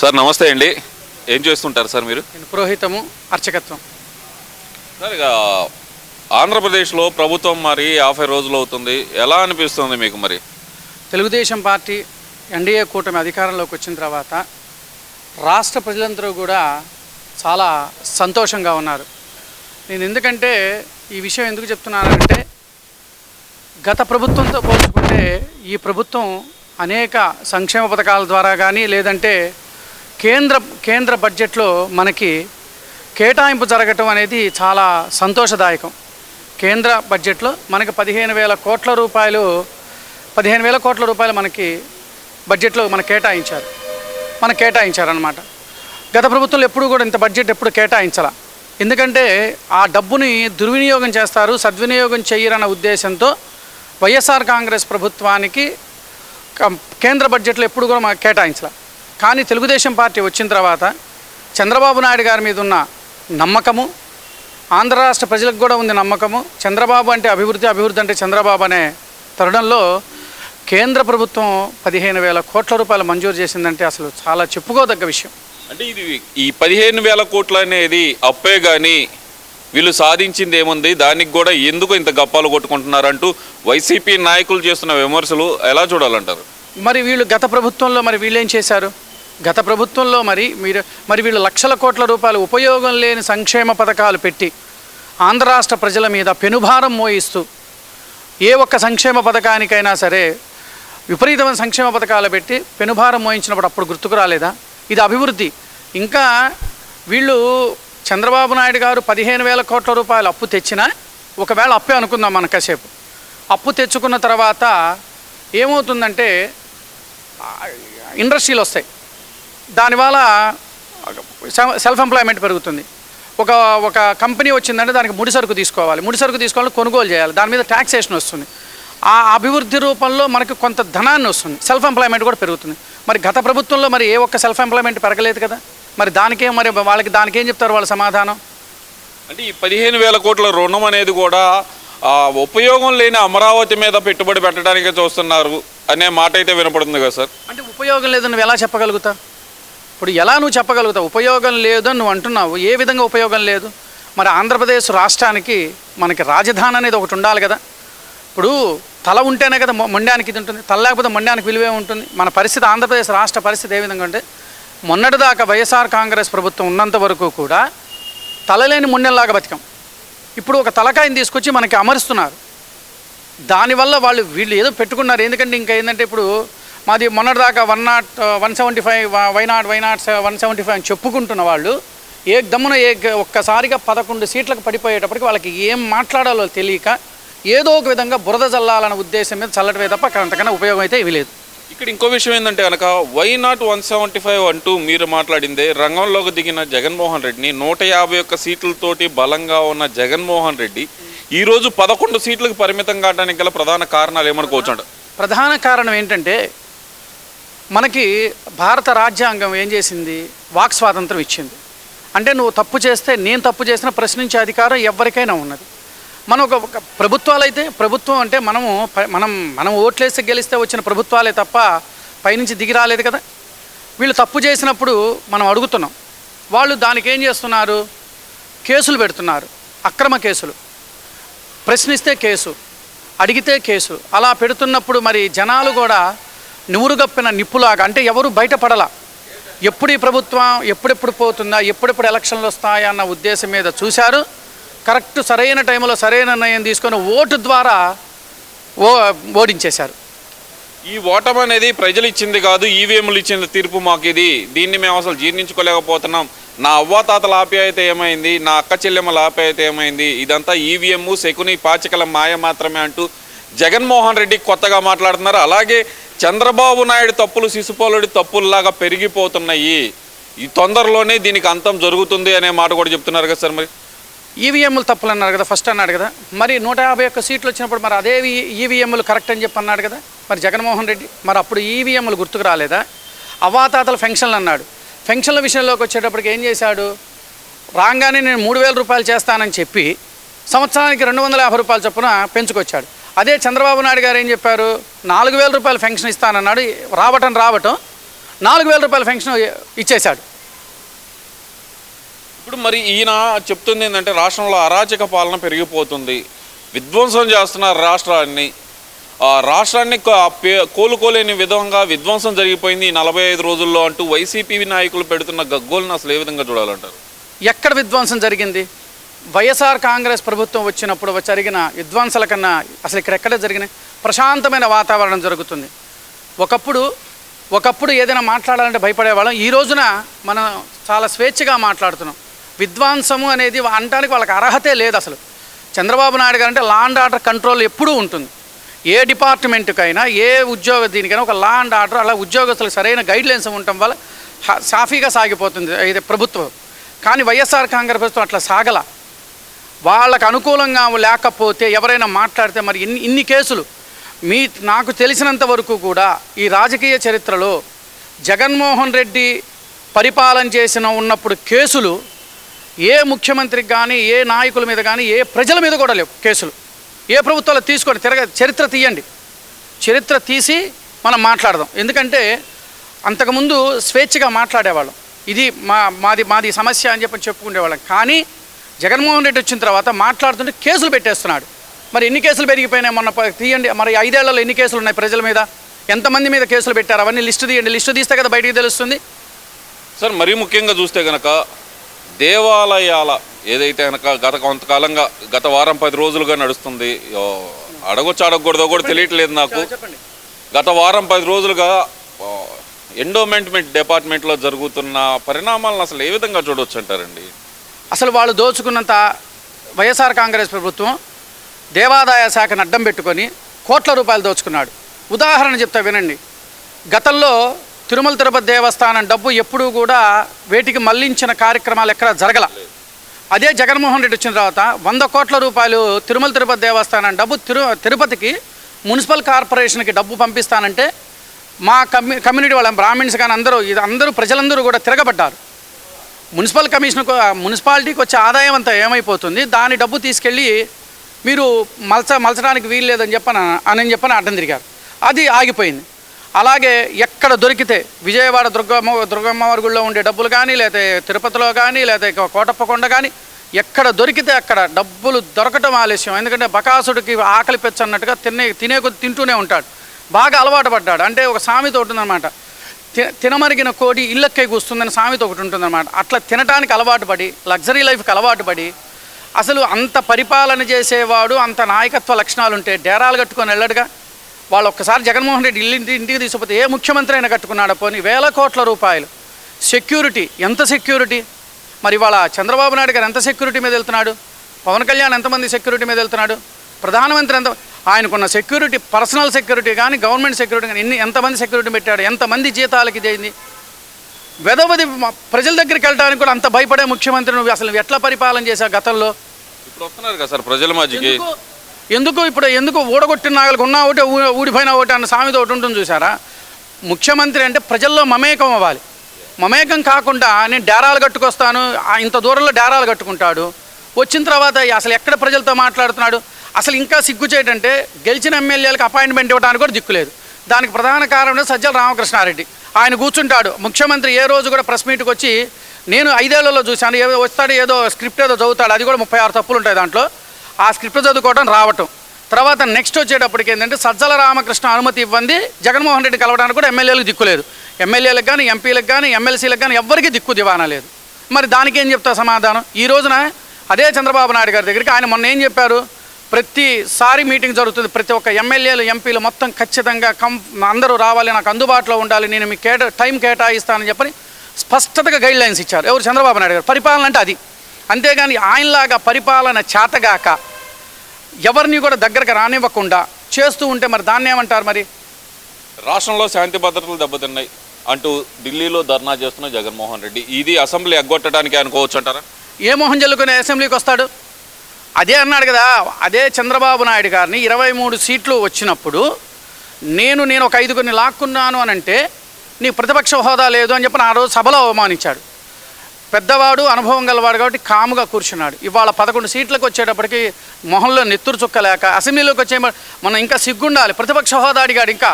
Sir నమస్తే అండి. ఏం చేస్తుంటారు సార్ మీరు? నేను పురోహితము అర్చకత్వం. సార్ ఇక ఆంధ్రప్రదేశ్లో ప్రభుత్వం మరి యాభై రోజులు అవుతుంది. ఎలా అనిపిస్తుంది మీకు మరి? తెలుగుదేశం పార్టీ ఎన్డీఏ కూటమి అధికారంలోకి వచ్చిన తర్వాత రాష్ట్ర ప్రజలందరూ కూడా చాలా సంతోషంగా ఉన్నారు. నేను ఎందుకంటే ఈ విషయం ఎందుకు చెప్తున్నానంటే గత ప్రభుత్వంతో పోల్చుకుంటే ఈ ప్రభుత్వం అనేక సంక్షేమ పథకాల ద్వారా కానీ లేదంటే కేంద్ర కేంద్ర బడ్జెట్లో మనకి కేటాయింపు జరగటం అనేది చాలా సంతోషదాయకం. కేంద్ర బడ్జెట్లో మనకి పదిహేను వేల కోట్ల రూపాయలు పదిహేను వేల కోట్ల రూపాయలు మనకి బడ్జెట్లో మనకు కేటాయించారు. మనకు కేటాయించారనమాట గత ప్రభుత్వంలో ఎప్పుడు కూడా ఇంత బడ్జెట్ ఎప్పుడు కేటాయించాల. ఎందుకంటే ఆ డబ్బుని దుర్వినియోగం చేస్తారు సద్వినియోగం చేయరన్న ఉద్దేశంతో వైఎస్ఆర్ కాంగ్రెస్ ప్రభుత్వానికి కేంద్ర బడ్జెట్లో ఎప్పుడు కూడా మాకు కేటాయించాలి. కానీ తెలుగుదేశం పార్టీ వచ్చిన తర్వాత చంద్రబాబు నాయుడు గారి మీద ఉన్న నమ్మకము ఆంధ్ర రాష్ట్ర ప్రజలకు కూడా ఉంది నమ్మకము. చంద్రబాబు అంటే అభివృద్ధి అభివృద్ధి అంటే చంద్రబాబు అనే తరుణంలో కేంద్ర ప్రభుత్వం పదిహేను వేల కోట్ల రూపాయలు మంజూరు చేసిందంటే అసలు చాలా చెప్పుకోదగ్గ విషయం. అంటే ఇది ఈ పదిహేను వేల కోట్లు అనేది అప్పే కానీ వీళ్ళు సాధించింది ఏముంది? దానికి కూడా ఎందుకు ఇంత గప్పాలు కొట్టుకుంటున్నారంటూ వైసీపీ నాయకులు చేస్తున్న విమర్శలు ఎలా చూడాలంటారు? మరి వీళ్ళు గత ప్రభుత్వంలో మరి వీళ్ళు ఏం చేశారు? గత ప్రభుత్వంలో మరి మీరు మరి వీళ్ళు లక్షల కోట్ల రూపాయలు ఉపయోగం లేని సంక్షేమ పథకాలు పెట్టి ఆంధ్ర రాష్ట్ర ప్రజల మీద పెనుభారం మోయిస్తూ ఏ ఒక్క సంక్షేమ పథకానికైనా సరే విపరీతమైన సంక్షేమ పథకాలు పెట్టి పెనుభారం మోయించినప్పుడు అప్పుడు గుర్తుకు రాలేదా? ఇది అభివృద్ధి. ఇంకా వీళ్ళు చంద్రబాబు నాయుడు గారు పదిహేను వేల కోట్ల రూపాయలు అప్పు తెచ్చినా ఒకవేళ అప్పే అనుకుందాం మన కాసేపు. అప్పు తెచ్చుకున్న తర్వాత ఏమవుతుందంటే ఇండస్ట్రీలు వస్తాయి. దానివల్ల సెల్ఫ్ ఎంప్లాయ్మెంట్ పెరుగుతుంది. ఒక ఒక కంపెనీ వచ్చిందంటే దానికి ముడి సరుకు తీసుకోవాలి. ముడి సరుకు తీసుకోవాలి కొనుగోలు చేయాలి. దాని మీద ట్యాక్సేషన్ వస్తుంది. ఆ అభివృద్ధి రూపంలో మనకు కొంత ధనాన్ని వస్తుంది. సెల్ఫ్ ఎంప్లాయ్మెంట్ కూడా పెరుగుతుంది. మరి గత ప్రభుత్వంలో మరి ఏ ఒక్క సెల్ఫ్ ఎంప్లాయ్మెంట్ పెరగలేదు కదా? మరి దానికేం మరి వాళ్ళకి దానికేం చెప్తారు వాళ్ళ సమాధానం? అంటే ఈ పదిహేను వేల కోట్ల రుణం అనేది కూడా ఆ, ఉపయోగం లేని అమరావతి మీద పెట్టుబడి పెట్టడానికే చూస్తున్నారు అనే మాట అయితే వినపడుతుంది కదా సార్? అంటే ఉపయోగం లేదని నువ్వు ఎలా చెప్పగలుగుతావు? ఇప్పుడు ఎలా నువ్వు చెప్పగలుగుతావు? ఉపయోగం లేదని నువ్వు అంటున్నావు. ఏ విధంగా ఉపయోగం లేదు? మరి ఆంధ్రప్రదేశ్ రాష్ట్రానికి మనకి రాజధాని అనేది ఒకటి ఉండాలి కదా. ఇప్పుడు తల ఉంటేనే కదా మొండానికి ఇది ఉంటుంది. తల లేకపోతే మొండానికి విలువే ఉంటుంది. మన పరిస్థితి ఆంధ్రప్రదేశ్ రాష్ట్ర పరిస్థితి ఏ విధంగా అంటే మొన్నటిదాకా వైఎస్ఆర్ కాంగ్రెస్ ప్రభుత్వం ఉన్నంత వరకు కూడా తలలేని మొండెంలాగా బతికాం. ఇప్పుడు ఒక తలకాయని తీసుకొచ్చి మనకి అమరుస్తున్నారు. దానివల్ల వాళ్ళు వీళ్ళు ఏదో పెట్టుకున్నారు. ఎందుకంటే ఇంకా ఏంటంటే ఇప్పుడు మాది మొన్నటిదాకా one not one seventy five why not why not one seventy five అని చెప్పుకుంటున్న వాళ్ళు ఏ దమ్మున ఏ ఒక్కసారిగా పదకొండు సీట్లకు పడిపోయేటప్పటికి వాళ్ళకి ఏం మాట్లాడాలో తెలియక ఏదో ఒక విధంగా బురద చల్లాలన్న ఉద్దేశం మీద చల్లటమే తప్ప అక్కడ అంతకన్నా ఉపయోగం అయితే ఇవి లేదు. ఇక్కడ ఇంకో విషయం ఏంటంటే కనుక why not one seventy five అంటూ మీరు మాట్లాడిందే రంగంలోకి దిగిన జగన్మోహన్ రెడ్డిని నూట యాభై ఒక్క సీట్లతోటి బలంగా ఉన్న జగన్మోహన్ రెడ్డి ఈ రోజు పదకొండు సీట్లకు పరిమితం కావడానికి గల ప్రధాన కారణాలు ఏమనుకోవచ్చు ప్రధాన కారణం ఏంటంటే మనకి భారత రాజ్యాంగం ఏం చేసింది? వాక్ స్వాతంత్రం ఇచ్చింది. అంటే నువ్వు తప్పు చేస్తే నేను తప్పు చేసిన ప్రశ్నించే అధికారం ఎవరికైనా ఉన్నది. మనం ఒక ప్రభుత్వాలు అయితే ప్రభుత్వం అంటే మనము మనం మనం ఓట్లేసి గెలిస్తే వచ్చిన ప్రభుత్వాలే తప్ప పైనుంచి దిగి రాలేదు కదా? వీళ్ళు తప్పు చేసినప్పుడు మనం అడుగుతున్నాం. వాళ్ళు దానికి ఏం చేస్తున్నారు? కేసులు పెడుతున్నారు. అక్రమ కేసులు. ప్రశ్నిస్తే కేసు అడిగితే కేసు. అలా పెడుతున్నప్పుడు మరి జనాలు కూడా నివురుగప్పిన నిప్పులాగా అంటే ఎవరు బయటపడలా? ఎప్పుడు ఈ ప్రభుత్వం ఎప్పుడెప్పుడు పోతుందా ఎప్పుడెప్పుడు ఎలక్షన్లు వస్తాయా అన్న ఉద్దేశం మీద చూశారు. కరెక్ట్ సరైన టైంలో సరైన నిర్ణయం తీసుకొని ఓటు ద్వారా ఓ ఓడించేశారు. ఈ ఓటమి అనేది ప్రజలు ఇచ్చింది కాదు ఈవీఎంలు ఇచ్చిన తీర్పు మాకు ఇది. దీన్ని మేము అసలు జీర్ణించుకోలేకపోతున్నాం. నా అవ్వాతాతల ఆప్యాయత ఏమైంది నా అక్క చెల్లెమ్మల ఆప్యాయత ఏమైంది ఇదంతా ఈవీఎం శకుని పాచికల మాయ మాత్రమే అంటూ జగన్మోహన్ రెడ్డి కొత్తగా మాట్లాడుతున్నారు. అలాగే చంద్రబాబు నాయుడు తప్పులు శిశుపాలుడి తప్పుల్లాగా పెరిగిపోతున్నాయి. ఈ తొందరలోనే దీనికి అంతం జరుగుతుంది అనే మాట కూడా చెప్తున్నారు కదా సార్ మరి? ఈవీఎంలు తప్పులు అన్నారు కదా ఫస్ట్ అన్నాడు కదా. మరి నూట యాభై ఒక్క సీట్లు వచ్చినప్పుడు మరి అదే ఈవీఎంలు కరెక్ట్ అని చెప్పి అన్నాడు కదా? మరి జగన్మోహన్ రెడ్డి మరి అప్పుడు ఈవీఎంలు గుర్తుకు రాలేదా? అవాతాతల ఫెన్షన్లు అన్నాడు. ఫెన్షన్ల విషయంలోకి వచ్చేటప్పటికి ఏం చేశాడు? రాగానే నేను మూడు వేల రూపాయలు చేస్తానని చెప్పి సంవత్సరానికి రెండు వందల యాభై రూపాయల చొప్పున పెంచుకొచ్చాడు. అదే చంద్రబాబు నాయుడు గారు ఏం చెప్పారు? నాలుగు వేల రూపాయలు ఫెన్షన్ ఇస్తానన్నాడు. రావటం రావటం నాలుగు వేల రూపాయల పెన్షన్ ఇచ్చేశాడు. ఇప్పుడు మరి ఈయన చెప్తుంది ఏంటంటే రాష్ట్రంలో అరాచక పాలన పెరిగిపోతుంది. విధ్వంసం చేస్తున్నారు రాష్ట్రాన్ని. ఆ రాష్ట్రాన్ని కోలుకోలేని విధంగా విధ్వంసం జరిగిపోయింది ఈ నలభై ఐదు రోజుల్లో అంటూ వైసీపీ నాయకులు పెడుతున్న గగ్గోలను అసలు ఏ విధంగా చూడాలంటారు? ఎక్కడ విధ్వంసం జరిగింది? వైఎస్ఆర్ కాంగ్రెస్ ప్రభుత్వం వచ్చినప్పుడు జరిగిన విధ్వంసాల కన్నా అసలు ఇక్కడ ఎక్కడ జరిగినాయి? ప్రశాంతమైన వాతావరణం జరుగుతుంది. ఒకప్పుడు ఒకప్పుడు ఏదైనా మాట్లాడాలంటే భయపడేవాళ్ళం. ఈ రోజున మనం చాలా స్వేచ్ఛగా మాట్లాడుతున్నాం. విధ్వంసము అనేది అనడానికి వాళ్ళకి అర్హతే లేదు అసలు. చంద్రబాబు నాయుడు గారు అంటే లా అండ్ ఆర్డర్ కంట్రోల్ ఎప్పుడూ ఉంటుంది. ఏ డిపార్ట్మెంట్కైనా ఏ ఉద్యోగ దీనికైనా ఒక లా అండ్ ఆర్డర్ అలా ఉద్యోగస్తులకు సరైన గైడ్లైన్స్ ఉండటం వల్ల సాఫీగా సాగిపోతుంది. ఇది ప్రభుత్వం. కానీ వైఎస్ఆర్ కాంగ్రెస్ ప్రభుత్వం అట్లా సాగల. వాళ్ళకు అనుకూలంగా లేకపోతే ఎవరైనా మాట్లాడితే మరి ఇన్ని ఇన్ని కేసులు. మీ నాకు తెలిసినంత వరకు కూడా ఈ రాజకీయ చరిత్రలో జగన్మోహన్ రెడ్డి పరిపాలన చేసిన ఉన్నప్పుడు కేసులు ఏ ముఖ్యమంత్రికి కానీ ఏ నాయకుల మీద కానీ ఏ ప్రజల మీద కూడా లేవు కేసులు. ఏ ప్రభుత్వాలు తీసుకోండి తిరగ చరిత్ర తీయండి. చరిత్ర తీసి మనం మాట్లాడదాం. ఎందుకంటే అంతకుముందు స్వేచ్ఛగా మాట్లాడేవాళ్ళం. ఇది మా మాది మాది సమస్య అని చెప్పి చెప్పుకునేవాళ్ళం. కానీ జగన్మోహన్ రెడ్డి వచ్చిన తర్వాత మాట్లాడుతుంటే కేసులు పెట్టేస్తున్నాడు. మరి ఎన్ని కేసులు పెరిగిపోయినాయి మొన్న తీయండి. మరి ఐదేళ్ళలో ఎన్ని కేసులు ఉన్నాయి ప్రజల మీద? ఎంతమంది మీద కేసులు పెట్టారు? అవన్నీ లిస్టు తీయండి. లిస్టు తీస్తే కదా బయటికి తెలుస్తుంది. సార్ మరీ ముఖ్యంగా చూస్తే గనక దేవాలయాల ఏదైతే కనుక గత కొంతకాలంగా గత వారం పది రోజులుగా నడుస్తుంది అడగొచ్చు అడగకూడదో కూడా తెలియట్లేదు నాకు. గత వారం పది రోజులుగా ఎండోమెంట్మెంట్ డిపార్ట్మెంట్లో జరుగుతున్న పరిణామాలను అసలు ఏ విధంగా చూడొచ్చు అంటారండి? అసలు వాళ్ళు దోచుకున్నంత వైఎస్ఆర్ కాంగ్రెస్ ప్రభుత్వం దేవాదాయ శాఖను అడ్డం పెట్టుకొని కోట్ల రూపాయలు దోచుకున్నాడు. ఉదాహరణ చెప్తా వినండి. గతంలో తిరుమల తిరుపతి దేవస్థానం డబ్బు ఎప్పుడూ కూడా వేటికి మళ్ళించిన కార్యక్రమాలు ఎక్కడ జరగల. అదే జగన్మోహన్ రెడ్డి వచ్చిన తర్వాత వంద కోట్ల రూపాయలు తిరుమల తిరుపతి దేవస్థానం డబ్బు తిరు తిరుపతికి మున్సిపల్ కార్పొరేషన్కి డబ్బు పంపిస్తానంటే మా కమ్యూ కమ్యూనిటీ వాళ్ళ బ్రాహ్మిన్స్ కానీ అందరూ ఇది అందరూ ప్రజలందరూ కూడా తిరగబడ్డారు. మున్సిపల్ కమిషన్ మున్సిపాలిటీకి వచ్చే ఆదాయం అంతా ఏమైపోతుంది? దాని డబ్బు తీసుకెళ్ళి మీరు మలచ మలచడానికి వీలు లేదని చెప్పని అని చెప్పని అడ్డం తిరిగారు. అది ఆగిపోయింది. అలాగే ఎక్కడ దొరికితే విజయవాడ దుర్గమ్మ దుర్గమ్మవారి గుడిలో ఉండే డబ్బులు కానీ లేకపోతే తిరుపతిలో కానీ లేకపోతే కోటప్పకొండ కానీ ఎక్కడ దొరికితే అక్కడ డబ్బులు దొరకటం ఆలస్యం. ఎందుకంటే బకాసుడికి ఆకలి పెచ్చన్నట్టుగా తినే తినే కొద్ది తింటూనే ఉంటాడు. బాగా అలవాటు పడ్డాడు. అంటే ఒక సామెత ఉంటుందన్నమాట. తినమరిగిన కోడి ఇళ్ళక్కై కూస్తుందని సామెత ఒకటి ఉంటుందన్నమాట. అట్లా తినటానికి అలవాటు పడి లగ్జరీ లైఫ్కి అలవాటు పడి అసలు అంత పరిపాలన చేసేవాడు అంత నాయకత్వ లక్షణాలు ఉంటే డేరాలు కట్టుకొని వెళ్ళడుగా? వాళ్ళు ఒక్కసారి జగన్మోహన్ రెడ్డి ఇల్లు ఇంటి- ఇంటికి తీసుకుపోతే ఏ ముఖ్యమంత్రి అయినా కట్టుకున్నాడు? పోనీ వేల కోట్ల రూపాయలు. సెక్యూరిటీ ఎంత సెక్యూరిటీ? మరి ఇవాళ చంద్రబాబు నాయుడు గారు ఎంత సెక్యూరిటీ మీద వెళ్తున్నాడు? పవన్ కళ్యాణ్ ఎంతమంది సెక్యూరిటీ మీద వెళ్తున్నాడు? ప్రధానమంత్రి ఎంత ఆయనకున్న సెక్యూరిటీ పర్సనల్ సెక్యూరిటీ కానీ గవర్నమెంట్ సెక్యూరిటీ కానీ ఎన్ని ఎంతమంది సెక్యూరిటీ పెట్టాడు ఎంతమంది జీతాలకి ఇదేంది? వెదవది ప్రజల దగ్గరికి వెళ్ళడానికి కూడా అంత భయపడే ముఖ్యమంత్రి నువ్వు అసలు ఎట్లా పరిపాలన చేశావు గతంలో? ఇప్పుడు వస్తున్నారు కదా సార్ ప్రజల మధ్యకి. ఎందుకు ఇప్పుడు ఎందుకు ఊడగొట్టిన నాగలకు ఉన్నా ఒకటి ఊడిపోయిన ఒకటి అన్న సామెత ఒకటి ఉంటుంది చూసారా ముఖ్యమంత్రి అంటే ప్రజల్లో మమేకం అవ్వాలి. మమేకం కాకుండా నేను డేరాలు కట్టుకొస్తాను ఇంత దూరంలో డేరాలు కట్టుకుంటాడు. వచ్చిన తర్వాత అసలు ఎక్కడ ప్రజలతో మాట్లాడుతున్నాడు? అసలు ఇంకా సిగ్గుచేటంటే గెలిచిన ఎమ్మెల్యేలకు అపాయింట్మెంట్ ఇవ్వడానికి కూడా దిక్కులేదు దానికి ప్రధాన కారణం సజ్జల రామకృష్ణారెడ్డి. ఆయన కూర్చుంటాడు. ముఖ్యమంత్రి ఏ రోజు కూడా ప్రెస్ మీట్కి వచ్చి నేను ఐదేళ్ళలో చూశాను ఏదో వస్తాడు ఏదో స్క్రిప్ట్ ఏదో చదువుతాడు అది కూడా ముప్పై ఆరు తప్పులు ఉంటాయి దాంట్లో. ఆ స్క్రిప్ట్ చదువుకోవడం రావటం. తర్వాత నెక్స్ట్ వచ్చేటప్పటికి ఏంటంటే సజ్జల రామకృష్ణ అనుమతి ఇవ్వండి జగన్మోహన్ రెడ్డి కలవడానికి కూడా ఎమ్మెల్యేలకు దిక్కు లేదు. ఎమ్మెల్యేలకు కానీ ఎంపీలకు కానీ ఎమ్మెల్సీలకు కానీ ఎవ్వరికీ దిక్కు దివానా లేదు. మరి దానికి ఏం చెప్తా సమాధానం? ఈ రోజున అదే చంద్రబాబు నాయుడు గారి దగ్గరికి ఆయన మొన్న ఏం చెప్పారు? ప్రతిసారి మీటింగ్ జరుగుతుంది. ప్రతి ఒక్క ఎమ్మెల్యేలు ఎంపీలు మొత్తం ఖచ్చితంగా కం అందరూ రావాలి నాకు అందుబాటులో ఉండాలి నేను మీ కేటా టైం కేటాయిస్తానని చెప్పని స్పష్టతగా గైడ్ లైన్స్ ఇచ్చారు. ఎవరు? చంద్రబాబు నాయుడు గారు. పరిపాలన అంటే అది. అంతేగాని ఆయనలాగా పరిపాలన చేతగాక ఎవరిని కూడా దగ్గరకు రానివ్వకుండా చేస్తూ ఉంటే మరి దాన్ని ఏమంటారు మరి? రాష్ట్రంలో శాంతి భద్రతలు దెబ్బతిన్నాయి అంటూ ఢిల్లీలో ధర్నా చేస్తున్న జగన్మోహన్ రెడ్డి. ఇది అసెంబ్లీ ఎగ్గొట్టడానికి అనుకోవచ్చు అంటారా ఏ మోహన్ జల్లుకునే అసెంబ్లీకి వస్తాడు? అదే అన్నాడు కదా అదే చంద్రబాబు నాయుడు గారిని ఇరవై మూడు సీట్లు వచ్చినప్పుడు నేను నేను ఒక ఐదుగురిని లాక్కున్నాను అని అంటే నీ ప్రతిపక్ష హోదా లేదు అని చెప్పి ఆ రోజు సభలో అవమానించాడు. పెద్దవాడు అనుభవం గలవాడు కాబట్టి కాముగా కూర్చున్నాడు. ఇవాళ పదకొండు సీట్లకు వచ్చేటప్పటికి మొహంలో నెత్తురు చుక్కలేక అసెంబ్లీలోకి వచ్చే మనం ఇంకా సిగ్గుండాలి. ప్రతిపక్ష హోదా అడిగాడు ఇంకా.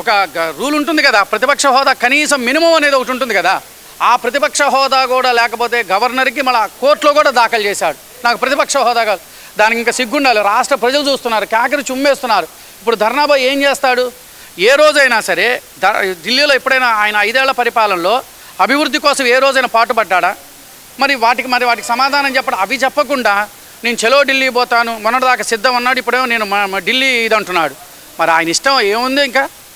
ఒక రూల్ ఉంటుంది కదా ప్రతిపక్ష హోదా కనీసం మినిమం అనేది ఒకటి ఉంటుంది కదా. ఆ ప్రతిపక్ష హోదా కూడా లేకపోతే గవర్నర్కి మళ్ళీ కోర్టులో కూడా దాఖలు చేశాడు. నాకు ప్రతిపక్ష హోదా కాదు. దానికి ఇంకా సిగ్గుండాలి. రాష్ట్ర ప్రజలు చూస్తున్నారు. కాకరి చుమ్మేస్తున్నారు. ఇప్పుడు ధర్నాబాయ్ ఏం చేస్తాడు? ఏ రోజైనా సరే ఢిల్లీలో ఎప్పుడైనా ఆయన ఐదేళ్ళ పరిపాలనలో అభివృద్ధి కోసం ఏ రోజైనా పాటుపడ్డా మరి వాటికి మరి వాటికి సమాధానం చెప్పడం అవి చెప్పకుండా నేను చలో ఢిల్లీ పోతాను మొన్నటిదాకా సిద్ధం అన్నాడు ఇప్పుడేమో నేను ఢిల్లీ ఇది అంటున్నాడు మరి ఆయన ఇష్టం ఏముంది ఇంకా?